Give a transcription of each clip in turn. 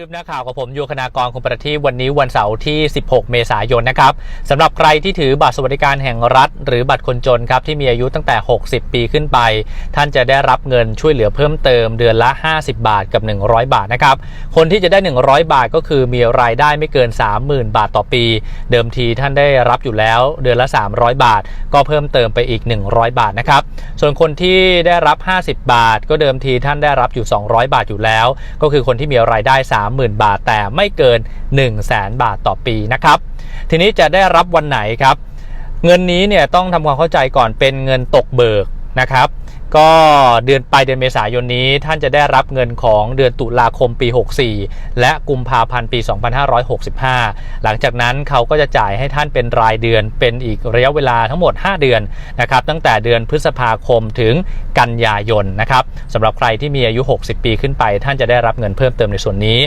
คืบหน้าข่าวของผมโยคณากรคุณประทีปวันนี้วันเสาร์ที่ 16 เมษายนนะครับสำหรับใครที่ถือบัตรสวัสดิการแห่งรัฐ หรือบัตรคนจนครับที่มีอายุตั้งแต่ 60 ปีขึ้นไป ท่านจะได้รับเงินช่วยเหลือเพิ่มเติมเดือนละ 50 บาทกับ 100 บาทนะครับคนที่จะได้ 100 บาทก็คือมีรายได้ไม่เกิน 30,000 บาทต่อปี เดิมทีท่านได้รับอยู่แล้วเดือนละ 300 บาท ก็เพิ่มเติมไปอีก 100 บาทนะครับส่วนคนที่ได้รับ 50 บาท ก็เดิมทีท่านได้รับอยู่ 200 บาทอยู่แล้ว ก็คือคนที่มีรายได้30,000 บาท แต่ไม่เกิน 1 0 0 0 0แบาทต่อปีนะครับ ทีนี้จะได้รับวันไหนครับ เงินนี้เนี่ยต้องทำความเข้าใจก่อนเป็นเงินตกเบิก นะครับ ก็เดือนปลายเดือนเมษายนนี้ท่านจะได้รับเงินของเดือนตุลาคมปี 64 และกุมภาพันธ์ปี 2565 หลังจากนั้นเขาก็จะจ่ายให้ท่านเป็นรายเดือนเป็นอีกระยะเวลาทั้งหมด 5 เดือนนะครับ ตั้งแต่เดือนพฤษภาคมถึงกันยายนนะครับสำหรับใครที่มีอายุ 60 ปีขึ้นไป ท่านจะได้รับเงินเพิ่มเติมในส่วนนี้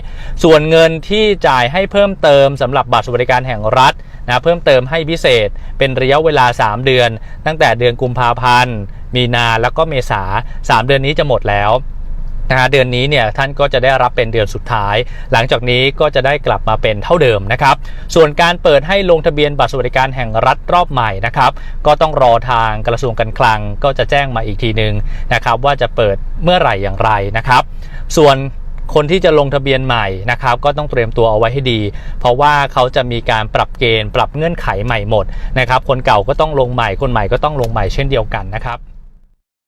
ส่วนเงินที่จ่ายให้เพิ่มเติมสำหรับบัตรสวัสดิการแห่งรัฐ นะเพิ่มเติมให้พิเศษเป็นระยะเวลา 3 เดือน ตั้งแต่เดือนกุมภาพันธ์ มีนาแล้วก็เมษา 3 เดือนนี้จะหมดแล้วนะฮะเดือนนี้เนี่ยท่านก็จะได้รับเป็นเดือนสุดท้าย หลังจากนี้ก็จะได้กลับมาเป็นเท่าเดิมนะครับ ส่วนการเปิดให้ลงทะเบียนบัตรสวัสดิการแห่งรัฐรอบใหม่นะครับก็ต้องรอทางกระทรวงการคลังก็จะแจ้งมาอีกทีหนึ่งนะครับว่าจะเปิดเมื่อไหร่อย่างไรนะครับ ส่วน คนที่จะลงทะเบียนใหม่นะครับก็ต้องเตรียมตัวเอาไว้ให้ดี เพราะว่าเขาจะมีการปรับเกณฑ์ ปรับเงื่อนไขใหม่หมดนะครับคนเก่าก็ต้องลงใหม่คนใหม่ก็ต้องลงใหม่เช่นเดียวกันนะครับ